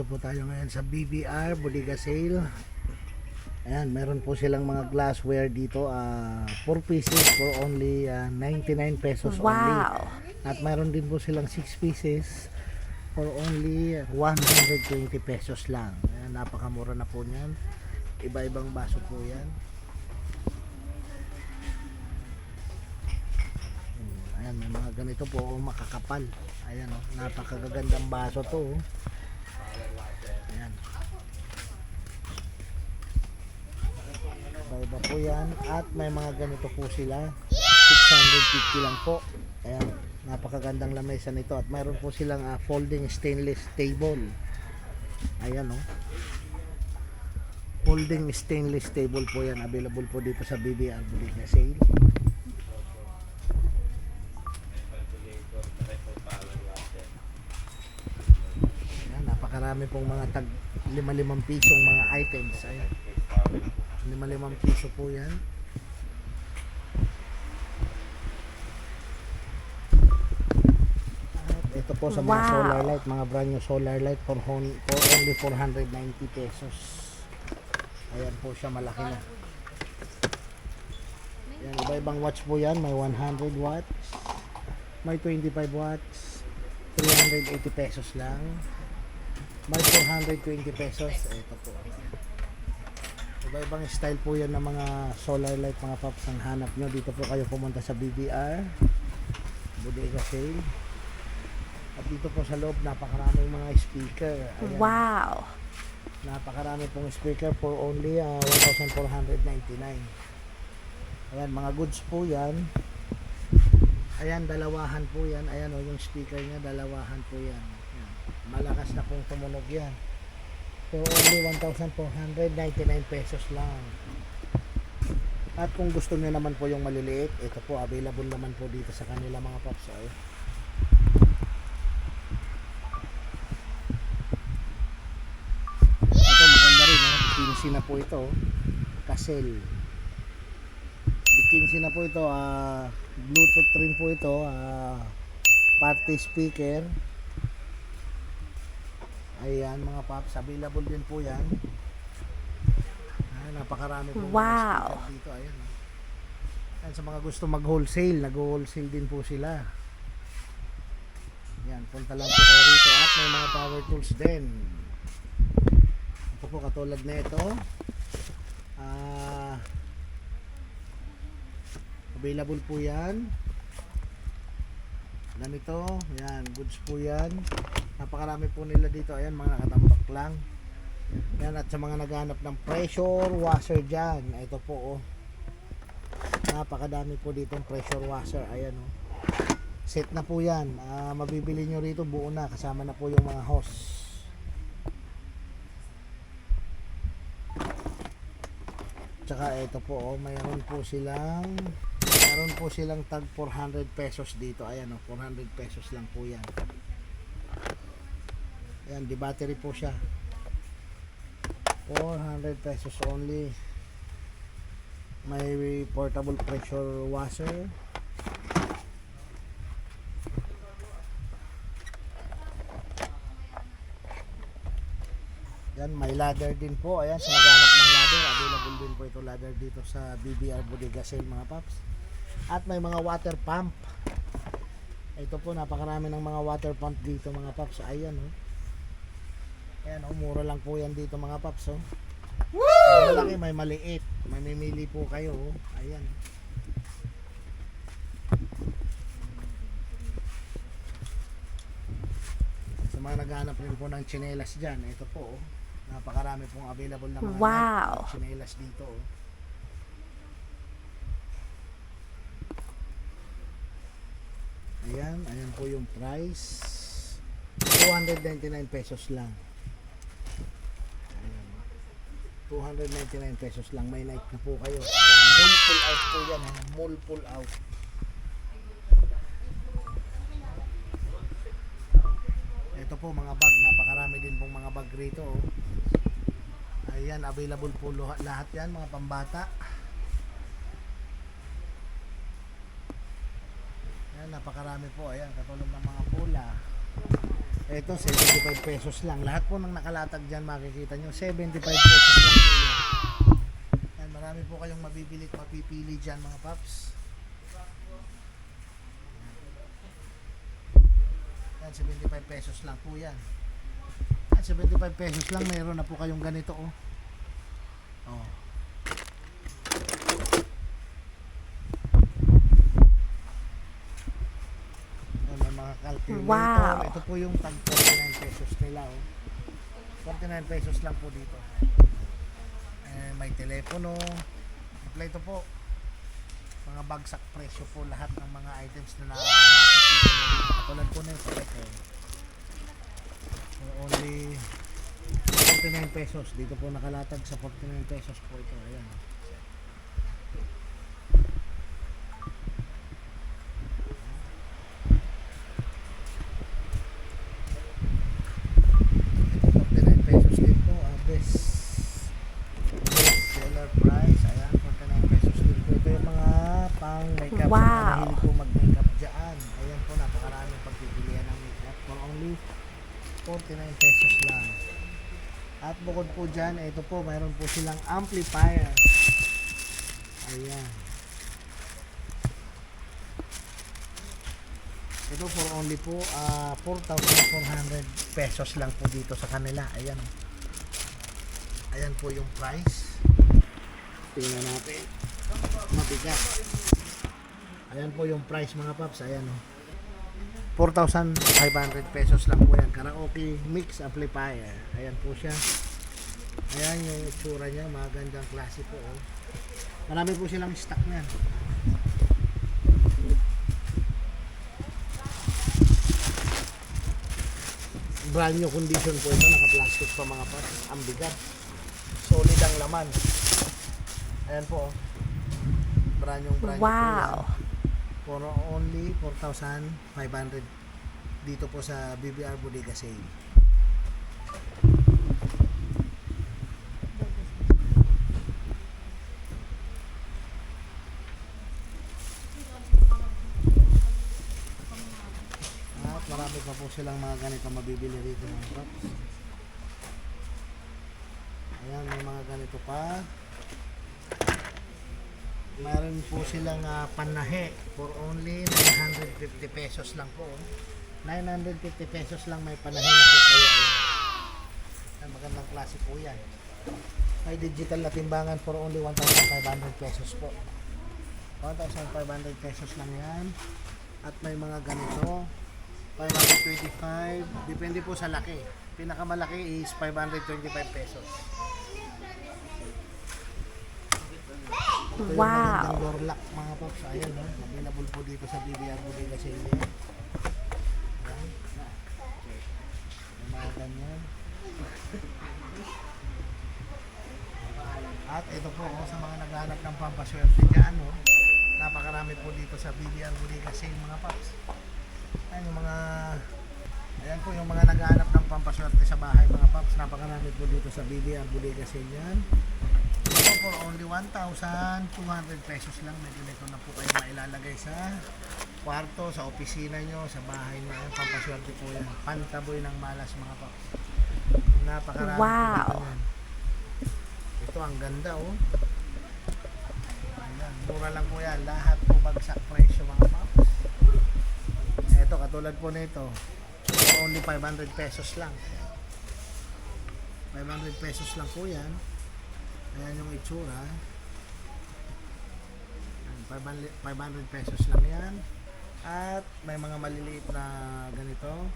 Ito po tayo ngayon sa BBR Bodega Sale. Ayan, meron po silang mga glassware dito. 4 pieces for only ah, 99 pesos only. Wow. At meron din po silang 6 pieces for only 120 pesos lang. Ayan, napakamura na po niyan. Iba-ibang baso po yan. Ayan, may mga ganito po oh, makakapal. Ayan, oh, napakagagandang baso to. oh. Ayan. Iba-iba po yan. At may mga ganito po sila. 650 lang po. Ayan. Napakagandang lamesa nito. At mayroon po silang ah, folding stainless table. Ayan o. Oh. Folding stainless table po yan. Available po dito sa BBR Bodega Sale. Ayan, napakarami pong mga tag lima-limang pisong mga items. Ayan. Lima-limang piso po yan. At ito po sa mga Wow. solar light, mga brand new solar light for, hon- for only 490 pesos. Ayan po siya, malaki na. Yan, iba-ibang watch po yan. May 100 watts, may 25 watts, 380 pesos lang. May 420 pesos. Ito po. Iba-ibang style po yan ng mga solar light, mga paps ang hanap nyo. Dito po kayo pumunta sa BBR, Bodega Sale. At dito po sa loob, napakaraming mga speaker. Ayan. Wow. Napakarami pong speaker for only ah, 1,499. Ayan, mga goods po yan. Ayan, dalawahan po yan. Ayan, oh, yung speaker niya, dalawahan po yan. Ayan. Malakas na pong tumunog yan. For only 1,499 pesos lang. At kung gusto niyo naman po yung maliliit, ito po, available naman po dito sa kanila mga paps. Ay. Ito maganda rin, ha? Bikinsi na po ito. oh. Casel. Bikinsi na po ito. ah Bluetooth rin po ito. ah party speaker. Ayan mga paps. Available din po yan. Ah, napakarami po Wow. dito. Ayan. oh. Ayan, sa mga gusto mag-wholesale, nag-wholesale din po sila. Yan, punta lang po kayo rito at may mga power tools din. Ito po katulad na ito. Ah, available po yan. Ganito, yan, goods po yan. Napakarami po nila dito. Ayan, mga nakatambak lang. Yan, at sa mga naghanap ng pressure washer dyan. Ito po, oh. Napakadami po dito pressure washer. Ayan, oh. Set na po yan. Ah, mabibili nyo rito buo na. Kasama na po yung mga hose. Tsaka ito po, oh, mayroon po silang mayroon po silang tag 400 pesos dito. Ayan, oh, 400 pesos lang po yan. Ayan, di battery po siya. 400 pesos only. May portable pressure washer. Yan, may ladder din po. Ayan, sa naghanap ng ladder, available din po ito ladder dito sa BBR Bodega Sale mga paps. At may mga water pump. Ito po, napakarami ng mga water pump dito mga paps. Ayan, oh. Ayan, oh, mura lang po yan dito mga paps, oh. May malaki, may maliit. May mimili po kayo, oh. Ayan. Sa mga naghahanap rin po ng chinelas dyan, ito po, oh. Napakarami pong available na mga Wow. chinelas dito, oh. Ayan, ayan po yung price. 299 pesos lang. Ayan. 299 pesos lang. May night na po kayo. Ayan, mall pull out po yan. Mall pull out. Ito po mga bag. Napakarami din pong mga bag rito. Oh. Ayan, available po lahat yan. Mga pambata. Ayan, napakarami po. Ayan, katulad ng mga pula. Ito, 75 pesos lang. Lahat po ng nakalatag dyan, makikita nyo, 75 pesos lang po yan. Yan, marami po kayong mabibili at mapipili dyan mga paps. Yan, 75 pesos lang po yan. Yan, 75 pesos lang, mayroon na po kayong ganito oh. Oh. Yan, may mga calculator. Wow. Ito po yung tag 49 pesos nila oh. 49 pesos lang po dito. Eh, may telepono. Kompleto po. Mga bagsak presyo po lahat ng mga items na na- makikita nyo dito. Katulad po na ito. ito. For only 49 pesos. Dito po nakalatag sa 49 pesos po ito. Ayan. Ito 49 pesos din po. ah, best best seller price. Ayan, 49 pesos din po. Ito yung mga pang makeup. Sa mga Wow. mahilig po mag-makeup dyan. Ayan po, napakaraming pagpipilian ng makeup for only 49 pesos lang. At bukod po dyan, ito po, mayroon po silang amplifier. Ayan. Ito for only po ah, 4,400 pesos lang po dito sa kanila. Ayan. Ayan po yung price. Tingnan natin. Mabigat. Ayan po yung price mga paps. Ayan o. 4,500 pesos lang po yan. Karaoke mix amplifier. Ayan po siya. Ayan yung itsura niya. Magandang klase po. Oh. Marami po silang stock niyan. Brand new condition po ito. Naka-plastic pa mga paps. Ang bigat. Solid ang laman. Ayan po. oh. Brand new brand new po Wow. For only 4,500 dito po sa BBR Bodega Sale. At marami pa po silang mga ganito mabibili rito mga paps. Ayan, may mga ganito pa. Meron po silang ah, panahe for only 950 pesos lang po. oh. 950 pesos lang may panahe na po kayo. Ayan, magandang klase po yan. May digital na timbangan for only 1,500 pesos po. 1,500 pesos lang yan. At may mga ganito. 525. Depende po sa laki. Pinakamalaki is 525 pesos. Ito yung Wow. magandang door lock mga paps. Ayan, no? available po dito sa BBR Bodega sa inyo. Ayan. Mga ganyan. At ito po, oh, sa mga naghahanap ng pampaswerte dyan, oh, napakarami po dito sa BBR Bodega Sale mga paps. Ayan yung mga Ayan po yung mga naghahanap ng pampaswerte sa bahay mga paps. Napakarami po dito sa BBR Bodega Sale yan. Ito for only 1,200 pesos lang. May ganito na po kayo mailalagay sa kwarto, sa opisina nyo, sa bahay nyo. Ayan, pampaswerte po yan. Pantaboy ng malas mga paps. Napakarami po Wow. yan. Ito ang ganda oh. Ayan, mura lang po yan. Lahat po bagsak presyo mga paps. Ito, katulad po nito. Only 500 pesos lang. 500 pesos lang po yan. Ayan yung itsura. Ayan, 500 500 pesos lang yan. At may mga maliliit na ganito.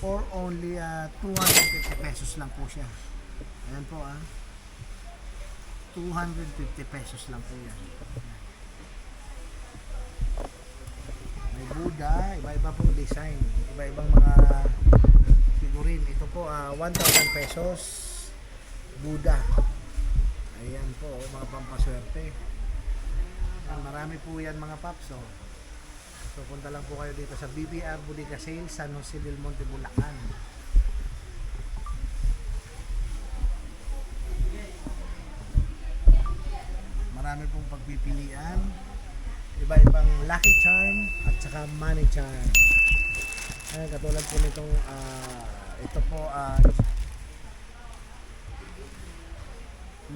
For only ah, 250 pesos lang po siya. Ayan po ah. 250 pesos lang po yan. May Buddha, iba-iba pong design, iba-ibang mga figurin. Ito po, ah, 1,000 pesos. Buddha. Ayan po, oh, mga pampaswerte. Ayan, marami po yan mga paps. Oh. So, punta lang po kayo dito sa BBR Bodega Sale, San Jose del Monte, Bulacan. Marami pong pagpipilian. Iba-ibang lucky charm at saka money charm. Ayan, katulad po nitong, ah, ito po, ah,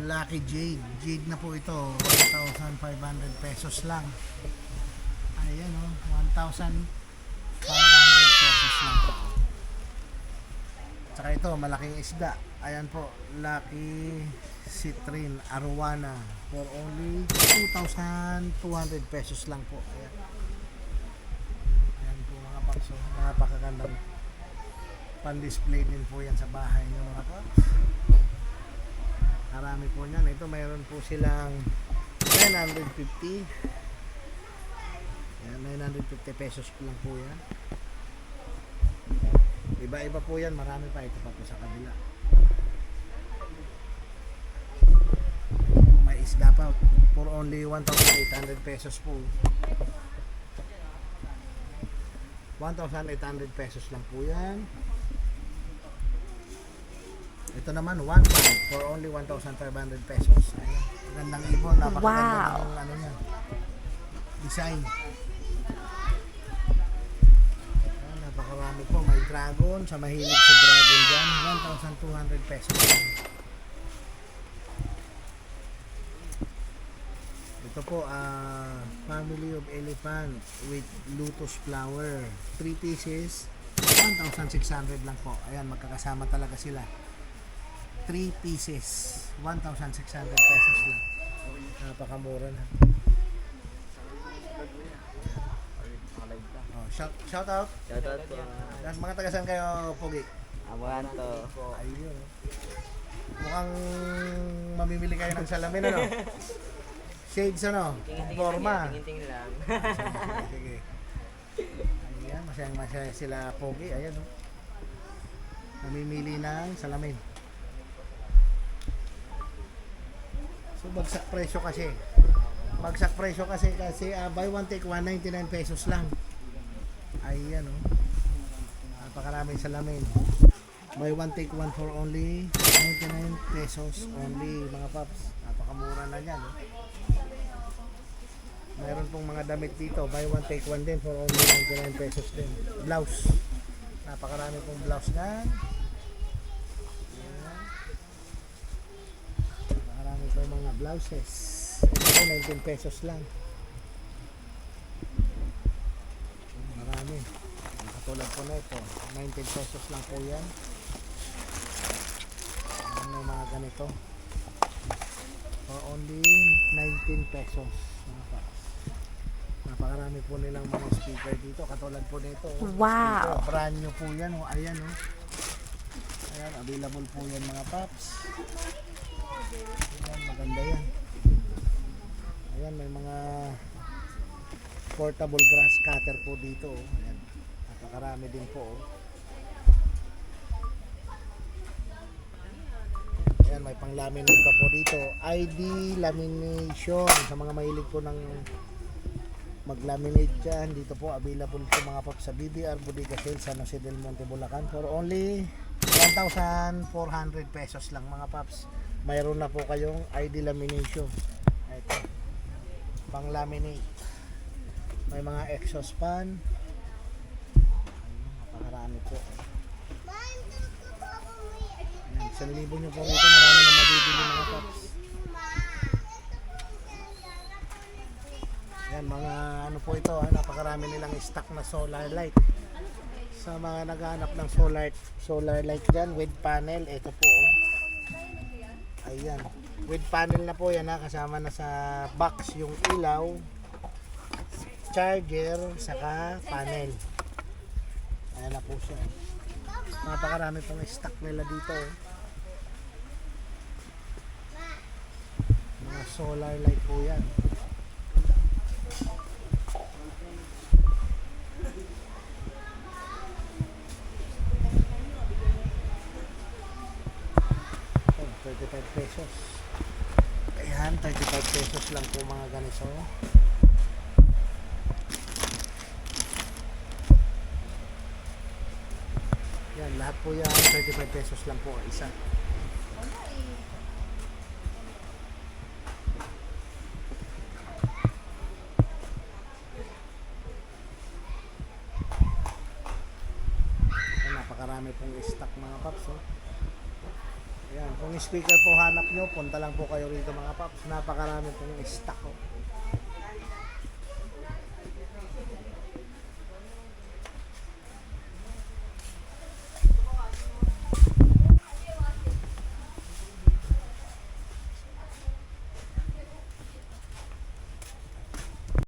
Lucky Jade. Jade na po ito. 1,500 pesos lang. Ayan o. 1,500 pesos lang. Tsaka ito, malaking isda. Ayan po. Lucky Citrin Arowana. For only 2,200 pesos lang po. Ayan. Ayan po mga pakso. Napakagandang pan-display din po yan sa bahay nyo mga paps. Marami po niyan. Ito mayroon po silang 950. Yan, 950 pesos po lang po yan. Iba-iba po yan. Marami pa. Ito pa po sa kabila. May isda pa. For only 1,800 pesos po. 1,800 pesos lang po yan. Ito naman, 1 pound for only 1,500 pesos. Ayan. Gandang ibon. Napakaganda Wow. ng ano niya. Design. Ayan, napakarami po. May dragon. Sa mahilig sa dragon dyan, 1,200 pesos. Ito po, ah, family of elephant with lotus flower. 3 pieces, 1,600 lang po. Ayan, magkakasama talaga sila. 3 pieces, 1,600 pesos lang. Napakamura na. Oh, shout, shout out. Shoutout po. Yan, mga tagasan kayo, Pogi. Abuhan to. Ayun. Mukhang mamimili kayo ng salamin, ano? Shades, ano? Forma. Tingin-tingin lang. Sige. Ayan, masayang masaya sila Pogi. Ayan, oh. Namimili ng salamin. So, bagsak presyo kasi. Bagsak presyo kasi kasi ah, buy one take one, 99 pesos lang. Ayan, oh. Napakaraming salamin. Buy one take one for only 99 pesos only mga paps. Napakamura na yan. Oh. Mayroon pong mga damit dito. Buy one take one din for only 99 pesos din. Blouse. Napakarami pong blouse na. Ayan. Napakarami pong mga blouses. Ito 19 pesos lang. Marami. Ang Katulad po na ito. 19 pesos lang po yan. May mga ganito. For only 19 pesos. Paps. Napakarami po nilang mga speaker dito. Katulad po nito. oh. Wow. Speaker, brand new po yan. Oh. Ayan. Oh. Ayan. Available po yan mga paps. Ayan. Maganda yan. Ayan. May mga portable grass cutter po dito. Ayan. Napakarami din po. Ayan, may pang laminate pa po dito. ID lamination sa mga mahilig po ng mag-laminate dyan. Dito po available po mga pop sa BBR Bodega Sales San Jose del Monte, Bulacan for only 1,400 pesos lang mga paps. Mayroon na po kayong ID lamination. Ito. Pang laminate. May mga exhaust fan. Napakarami po. Ayan, isang libo nyo po rito. Marami na mabibili mga paps. Yan, mga ano po ito, ah, napakarami nilang stock na solar light. Sa mga naghahanap ng solar solar light dyan, with panel, ito po. oh. Ayan. With panel na po yan ha, kasama na sa box yung ilaw, charger, saka panel. Ayan na po siya. Napakarami pong stock nila dito. oh. Mga solar light po yan. Oh, 35 pesos. Ayan, 35 pesos lang po mga ganito. Yan, lahat po yan, 35 pesos lang po isa. Oh. Ayan, kung speaker po hanap nyo, punta lang po kayo rito mga paps. Napakarami pong stock. Oh.